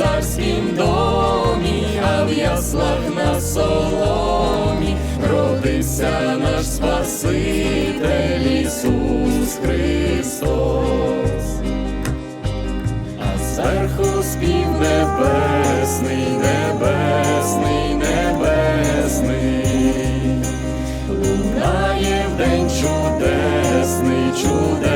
царськім домі, а в яслах на соломі родився наш Спаситель Ісус Христос. А зверху спів небесний, небесний, небесний, лунає в день чудесний, чудесний,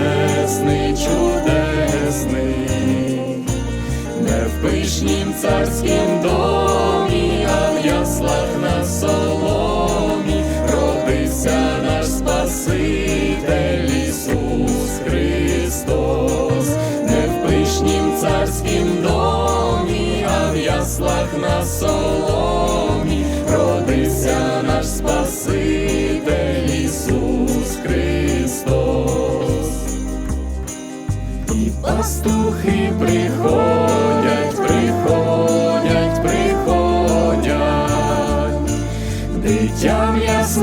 царськім домі, а в яслах на соломі. Родився наш Спаситель Ісус Христос, не в пишнім царськім домі, а в яслах на соломі. Родився наш Спаситель Ісус Христос. І пастухи приходять,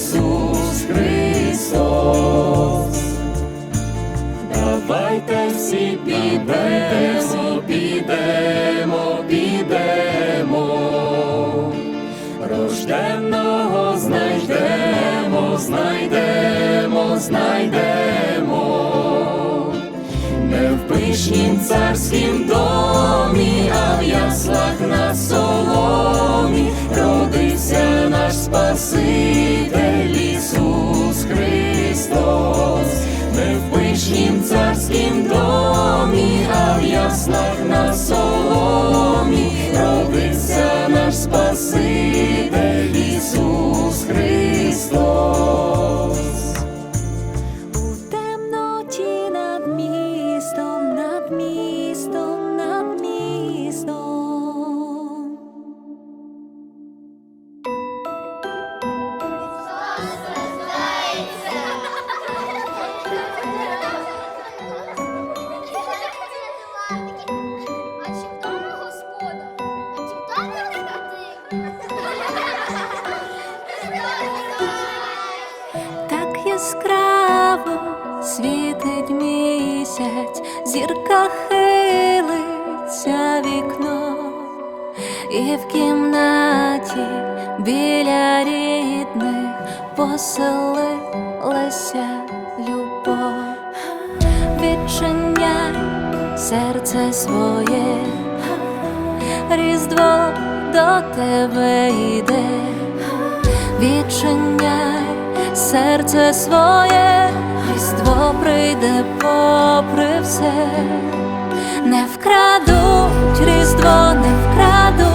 Ісус Христос. Давайте всі підемо, підемо, підемо, рожденного знайдемо, знайдемо, знайдемо, не в пишнім царськім яскраво світить місяць, зірка хилиться вікно, і в кімнаті біля рідних поселилася любов. Відчиняй серце своє, Різдво до тебе йде. Відчиняй серце своє, Різдво прийде попри все, не вкрадуть Різдво, не вкрадуть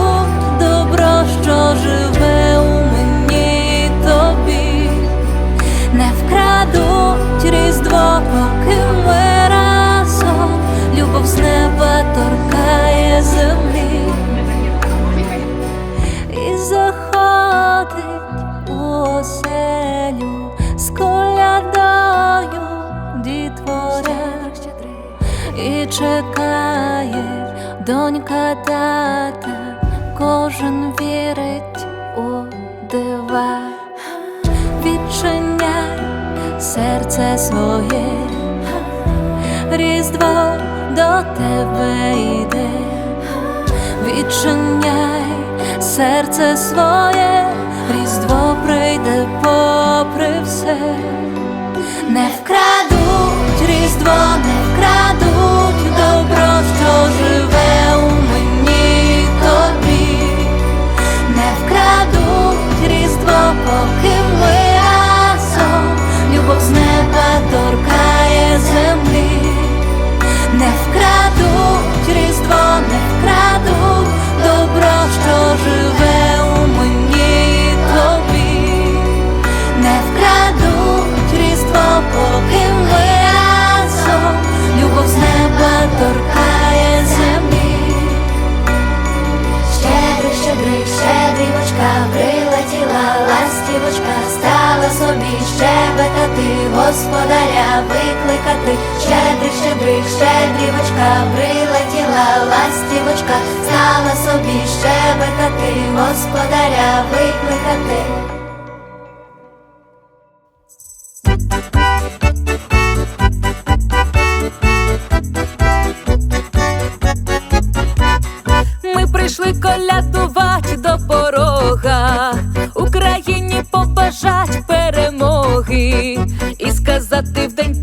донька тата, кожен вірить у дива, відчиняй серце своє, різдво до тебе йде. Відчиняй серце своє, Різдво прийде попри все, не вкрадуть Різдво, не ластівочка, прилетіла ластівочка, стала собі щебетати, господаря викликати. Ми прийшли колядувати до порога, Україні побажать перемоги і сказати в день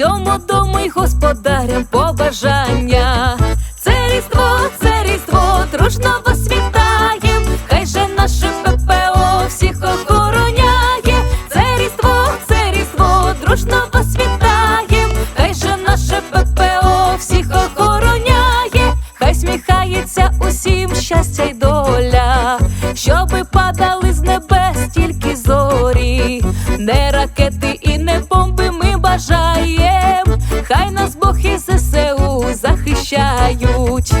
цьому дому й господарям побажання. Це різдво, це різдво, дружно вас вітаєм, хай же наше ППО всіх охороняє. Це різдво, це різдво, дружно вас вітаєм, хай же наше ППО всіх охороняє, хай сміхається усім щастя й доля, щоби падали з небес тільки зорі, не ракети і не бомби ми бажаєм, Хай нас Бог і ЗСУ захищають.